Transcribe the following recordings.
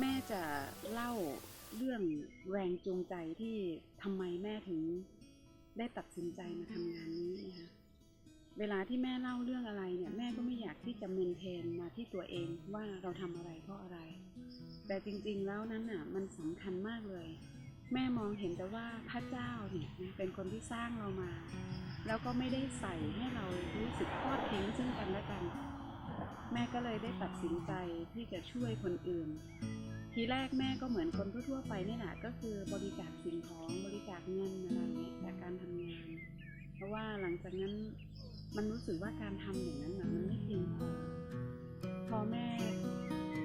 แม่จะเล่าเรื่องแรงจูงใจที่ทำไมแม่ถึงได้ตัดสินใจมาทำงานนี้นะคะเวลาที่แม่เล่าเรื่องอะไรเนี่ยแม่ก็ไม่อยากที่จะเมนเทนมาที่ตัวเองว่าเราทำอะไรเพราะอะไร แต่จริงๆแล้วนั้นน่ะมันสำคัญมากเลย แม่มองเห็นแต่ว่าพระเจ้าเนี่ยเป็นคนที่สร้างเรามา แล้วก็ไม่ได้ใส่ให้เรารู้สึกทอดทิ้งซึ่งกันและกัน แม่ก็เลยได้ตัดสินใจที่จะช่วยคนอื่น ทีแรกแม่ก็เหมือนคนทั่วๆไปนี่แหละก็คือบริจาคสิ่งของบริจาคเงินอะไรเงี้ยจากการทำงาน เพราะว่าหลังจากนั้นมันรู้สึกว่าการทำอย่างนั้นน่ะมันไม่เพียงพอพอแม่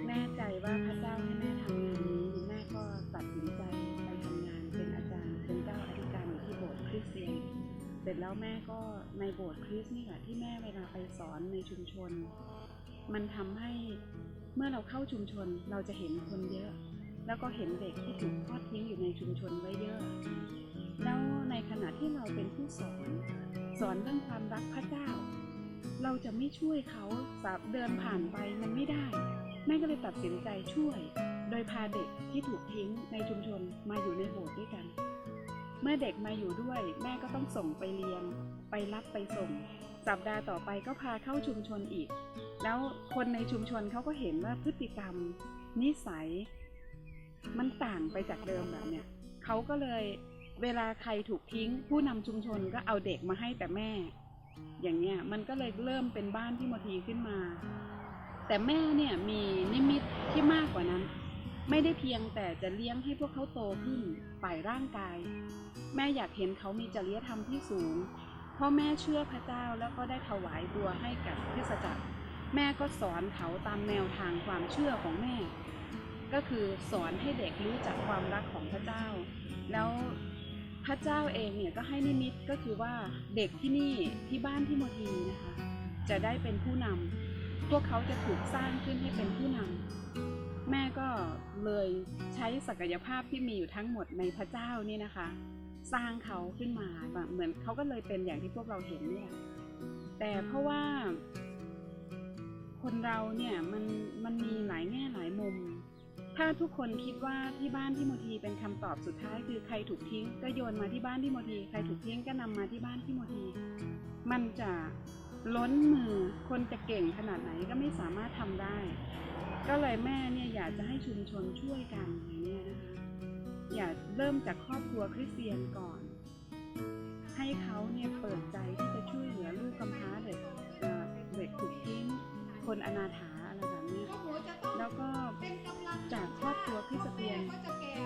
แน่ใจว่าพระเจ้าให้แม่ทำงานนี้แม่ก็ตัดสินใจไปทำงานเป็นอาจารย์เป็นเจ้าอธิการอยู่ที่โบสถ์คริสเตียนเสร็จแล้วแม่ก็ในโบสถ์คริสต์นี่แหละที่แม่เวลาไปสอนในชุมชน มันทำให้ เมื่อเราเข้าชุมชนเราจะเห็นคนเยอะ แล้วก็เห็นเด็กที่ถูกทอดทิ้งอยู่ในชุมชนไว้เยอะ แล้วในขณะที่เราเป็นผู้สอน สอนเรื่องความรักพระเจ้า เราจะไม่ช่วยเขาสับเดินผ่านไปมันไม่ได้ แม่ก็เลยตัดสินใจช่วย โดยพาเด็กที่ถูกทิ้งในชุมชนมาอยู่ในโบสถ์ด้วยกัน เมื่อเด็กมาอยู่ด้วย แม่ก็ต้องส่งไปเรียน ไปรับไปส่ง สัปดาห์ต่อไปก็พาเข้าชุมชนอีก แล้วคนในชุมชนเขาก็เห็นว่าพฤติกรรมนิสัย มันต่างไปจากเดิมแบบเนี้ยเขาก็เลยเวลาใครถูกทิ้ง ผู้นำชุมชนก็เอาเด็กมาให้แต่แม่ อย่างเงี้ยมันก็เลยเริ่มเป็นบ้านที่โมทีขึ้นมา แต่แม่เนี่ยมีนิมิตที่มากกว่านั้น ไม่ได้เพียงแต่จะเลี้ยงให้พวกเขาโตขึ้นฝ่ายร่างกาย แม่อยากเห็นเขามีจริยธรรมที่สูงพราะแม่เชื่อพระเจ้าแล้วก็ได้ถวายตัวให้กับคริสตจักร แม่ก็สอนเขาตามแนวทางความเชื่อของแม่ ก็คือสอนให้เด็กรู้จักความรักของพระเจ้า แล้วพระเจ้าเองเนี่ยก็ให้นิมิตก็คือว่าเด็กที่นี่ที่บ้านที่โมทีนะคะจะได้เป็นผู้นำพวกเขาจะถูกสร้างขึ้นให้เป็นผู้นำแม่ก็เลยใช้ศักยภาพที่มีอยู่ทั้งหมดในพระเจ้านี่นะคะ สร้างเขาขึ้นมาแบบเหมือนเขาก็เลยเป็นอย่างที่พวกเราเห็นเนี่ยแต่เพราะว่า คนเราเนี่ยมันมันมีหลายแง่หลายมุม ถ้าทุกคนคิดว่าที่บ้านที่โมทีเป็นคำตอบสุดท้ายคือใครถูกทิ้ง ก็โยนมาที่บ้านที่โมทีใครถูกทิ้งก็นำมาที่บ้านที่โมที มันจะล้นมือคนจะเก่งขนาดไหนก็ไม่สามารถทำได้ ก็เลยแม่เนี่ยอยากจะให้ชุมชนช่วยกันอย่างเนี้ยนะคะอย่าเริ่มจากครอบครัวคริสเตียนก่อน ให้เขาเนี่ยเปิดใจที่จะช่วยเหลือลูกกำพร้าเด็กเอ่อเด็กถูกทิ้ง คนอนาถาอะไรแบบนี้ แล้วก็จากครอบครัวคริสเตียน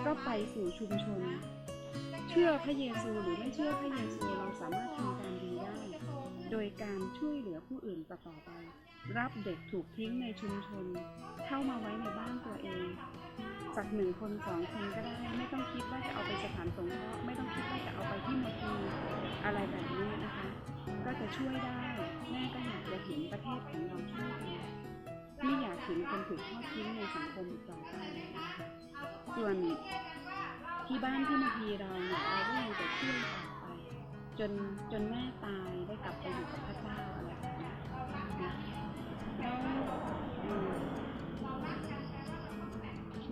ก็ไปสู่ชุมชน เชื่อพระเยซูหรือไม่เชื่อพระเยซูเราสามารถทำการดีได้ โดยการช่วยเหลือผู้อื่นต่อไป รับเด็กถูกทิ้งในชุมชน เข้ามาไว้ในบ้านตัวเองสักหนึ่งคนสองคนก็ได้ไม่ต้องคิดว่าจะเอาไปสถานสงเคราะห์ไม่ต้องคิดว่าจะเอาไปที่โมทีอะไรแบบนี้นะคะ ช่วยได้แม่ก็อยากจะเห็นประเทศของเราช่วยไม่อยากเห็นคนถูกทอดทิ้งในสังคมอีกต่อไปส่วนที่บ้านที่โมทีเราเนี่ยเราก็ยังจะช่วยต่อไป จนจนแม่ตายได้กลับไปอยู่กับพระเจ้าอะไรแบบนี้นะแล้วอืม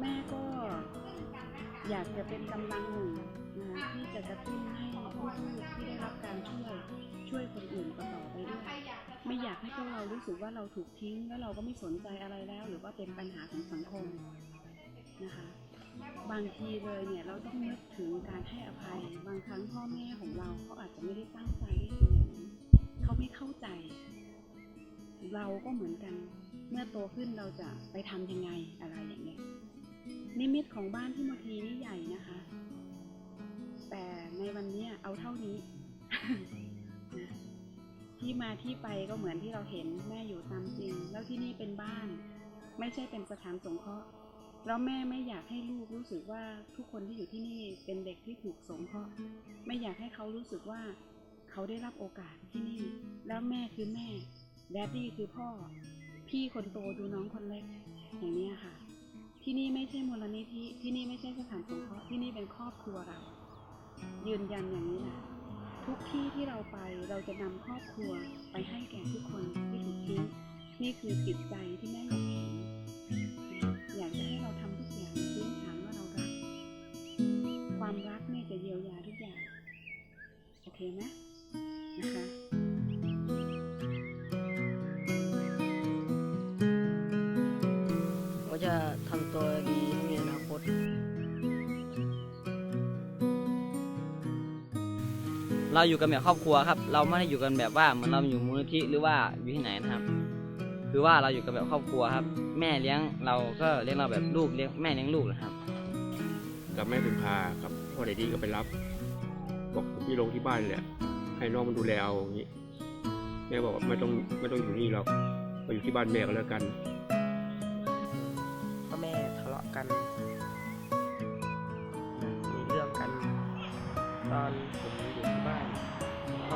แม่ก็อยากจะเป็นกำลังหนึ่งนะที่จะกระตุ้นให้ผู้ที่ได้รับการช่วย ช่วยคนอื่นต่อไปด้วยไม่อยากให้พวกเรารู้สึกว่าเราถูกทิ้ง แล้วเราก็ไม่สนใจอะไรแล้ว หรือว่าเป็นปัญหาของสังคมนะคะ บางทีเลยเนี่ยเราต้องนึกถึงการให้อภัย บางครั้งพ่อแม่ของเราเขาอาจจะไม่ได้ตั้งใจให้ทำอย่างนั้นเขาไม่เข้าใจ เราก็เหมือนกัน เมื่อโตขึ้นเราจะไปทำยังไงอะไรอย่างเงี้ยนิมิตของบ้านที่โมทีนี่ใหญ่นะคะ แต่ในวันนี้เอาเท่านี้ ที่มาที่ไปก็เหมือนที่เราเห็นแม่อยู่ตามจริง แล้วที่นี่เป็นบ้าน ไม่ใช่เป็นสถานสงเคราะห์แล้วแม่ไม่อยากให้ลูกรู้สึกว่าทุกคนที่อยู่ที่นี่เป็นเด็กที่ถูกสงเคราะห์ไม่อยากให้เขารู้สึกว่าเขาได้รับโอกาสที่นี่ แล้วแม่คือแม่แดดดี้คือพ่อ พี่คนโตดูน้องคนเล็ก อย่างนี้ค่ะ ที่นี่ไม่ใช่มูลนิธิที่นี่ไม่ใช่สถานสงเคราะห์ที่นี่เป็นครอบครัวเรา ยืนยันอย่างนี้นะ ทุกที่ที่เราไปเราจะนำครอบครัวไปให้แก่ทุกคนที่ถูกทิ้งนี่คือจิตใจที่แม่ เราอยู่กันแบบครอบครัวครับ เราไม่ได้อยู่กันแบบว่าเหมือนเราอยู่มูลนิธิหรือว่าอยู่ที่ไหนนะครับ คือว่าเราอยู่กันแบบครอบครัวครับ แม่เลี้ยงเราก็เลี้ยงเราแบบลูกเลี้ยงแม่เลี้ยงลูกนะครับ กับแม่เป็นพากับพ่อเดดี้ก็ไปรับบอกพี่ลงที่บ้านแหละให้น้องมันดูแลเอาอย่างนี้แม่บอกว่าไม่ต้องไม่ต้องอยู่นี่หรอกมาอยู่ที่บ้านแม่ก็แล้วกันพ่อแม่ทะเลาะกัน มีเรื่องกัน ตอนผมอยู่ที่บ้านพ่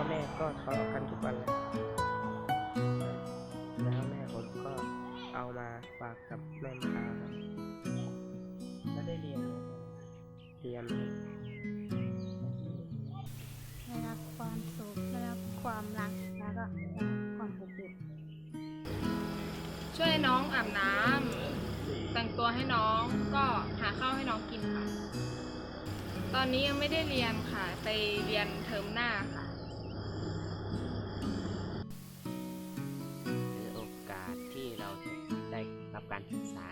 อแม่ก็ทะเลาะกันทุกวันเลยแล้วแม่ผมก็เอามาฝากกับแม่พาครับแล้วได้เรียนเรียนได้รับความสุขได้รับความรักแล้วก็ความอบอุ่นช่วยน้องอาบน้ำแต่งตัวให้น้องก็หาข้าวให้น้องกินค่ะ ตอนนี้ยังไม่ได้เรียนค่ะ ไปเรียนเทอมหน้าค่ะับการศึกษา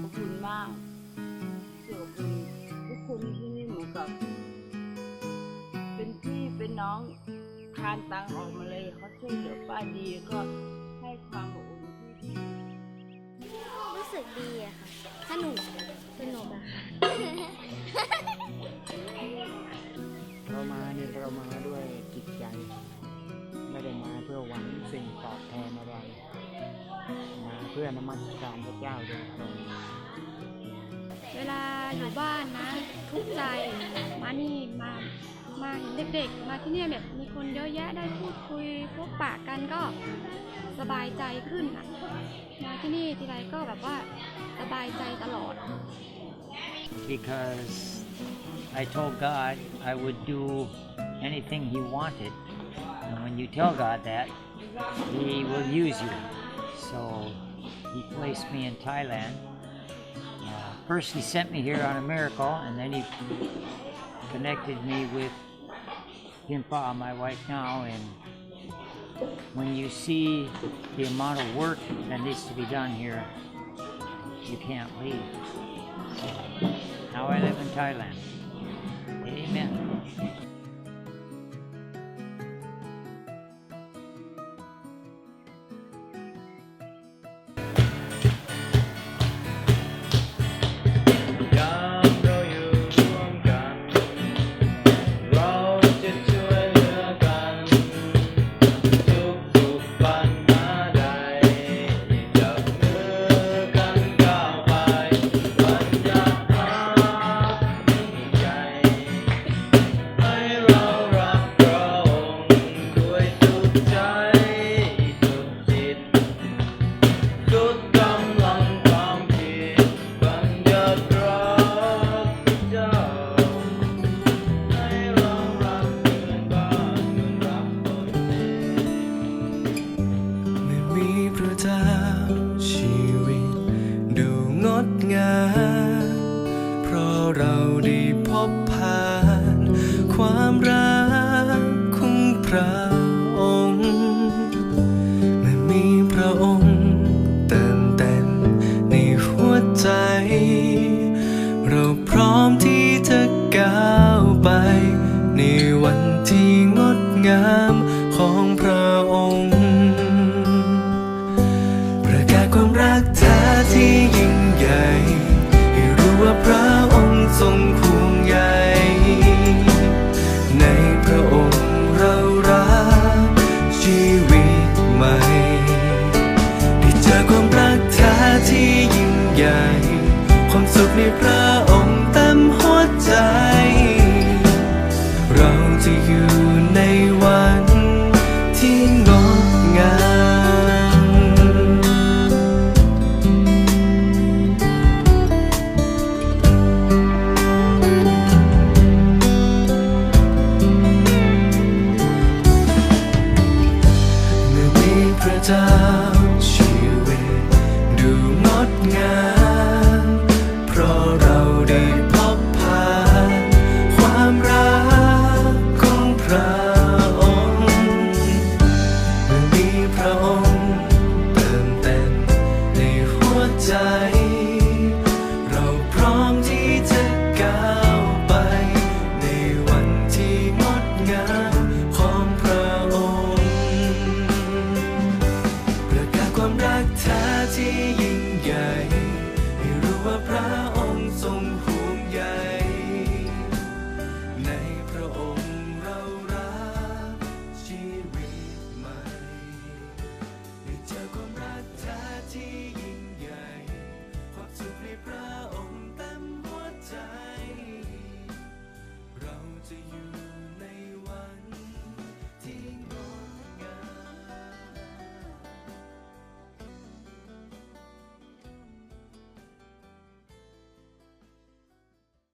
ขอบคุณมากที่อบอุ่นทุกคนที่นี่เหมือนกับ เป็นพี่เป็นน้องคานตังออกมาเลยเขาช่วยเหลือป้าดีก็ให้ความอบอุ่นที่ดีรู้สึกดีอะค่ะสนุกสนุกอะ เพื่อนมัสการพระเจ้าโดยตรงเวลาอยู่บ้านนะ ทุกข์ใจมานี่มามาเห็นเด็กๆ มาที่เนี่ยแบบมีคนเยอะแยะได้พูดคุยพบปะกันก็สบายใจขึ้นอะมาที่นี่ทีไรก็แบบว่าสบายใจตลอด because I told God I would do anything He wanted. And when you tell God that, He will use you. So He placed me in Thailand. Uh, first, He sent me here on a miracle, and then He connected me with Pimpa, my wife now. And when you see the amount of work that needs to be done here, you can't leave. Now I live in Thailand. Amen. ดูงดงามเพราะเราได้พบผ่าน ความรักของพระองค์เมื่อมีพระองค์เติมเต็มในหัวใจ เราพร้อมที่จะก้าวไป ในวันที่งดงามของ มี